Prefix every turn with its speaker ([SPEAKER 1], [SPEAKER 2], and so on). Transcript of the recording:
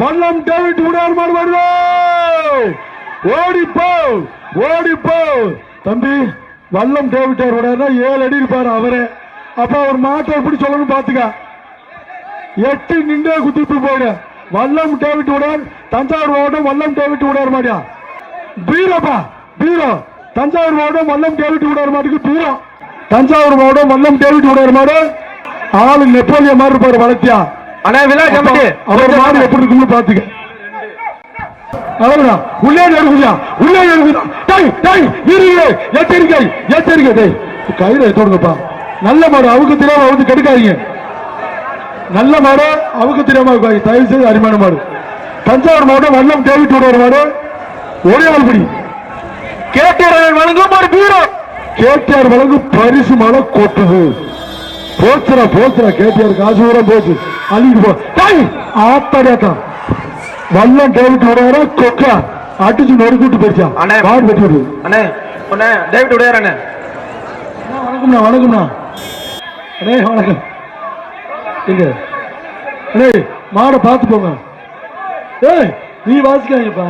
[SPEAKER 1] வல்லம் David உடையார் மாடு ஓடிப்போ ஓடிப்போ தம்பி வல்லம் டேவிட் உடையார்னா ஏழு அடி இருப்பாரு அவரே. அப்ப அவர் மாட்டை எப்படி சொல்லணும் பாத்துக்க எட்டு நின்றே குத்திட்டு போயிடு. வல்லம் டேவிட் உடையார் தஞ்சாவூர் மாவட்டம் வல்லம் டேவிட் உடையார் மாடியா பீரோப்பா பீரோ. தஞ்சாவூர் மாவட்டம் வல்லம் டேவிட் உடையார் மாட்டுக்கு பீரோ. தஞ்சாவூர் மாவட்டம் வல்லம் டேவிட் உடையார் மாடு ஆளு நெப்போலிய மாதிரி இருப்பாரு வளர்த்தியா?
[SPEAKER 2] அண்ணா விழா கமிட்டி
[SPEAKER 1] அவர் மாடு எப்படி இருக்குன்னு பாத்துக்க அவ்வளவுதான் உள்ளே நெருங்குதா உள்ளே நெருங்குதா டேய் டேய் இரு எச்சரிக்கை எச்சரிக்கை. டேய் கயிறு தோடுங்கப்பா. நல்ல மாடு அவுக்கு தெரியாம அவுத்து கெடுக்காதீங்க. நல்ல மாடு அவுக்கு தெரியாம. தயவு செய்து அருமையான மாடு. தஞ்சாவூர் மாவட்டம் வல்லம் டேவிட் ஒரு மாடு. ஒரே ஆள்படி
[SPEAKER 2] கேட்டீர்கள் வழங்கும் ஒரு பீரோ.
[SPEAKER 1] கேடிஆர் வழங்கு பரிசு மழை கொட்டுது. போச்சுடா போச்சுடா. கேடிஆர் காசு பூரா போச்சு. டேய் ஆத்தாடியாத்தான் வல்லம் டேவிட் விடுவாரா கொக்கா? அடிச்சு நொறுக்கிட்டு போயிடுச்சா?
[SPEAKER 2] அண்ணே.
[SPEAKER 1] கார் வெட்டி விடு.
[SPEAKER 2] அண்ணே அண்ணே டேவிட் உடையார்
[SPEAKER 1] அண்ணே வணக்கம்ண்ணா வணக்கம்ண்ணா. அண்ணே வணக்கம். எங்க அண்ணே மாடை பார்த்து போங்க. ஏய் நீ வாசிக்காதீங்கப்பா.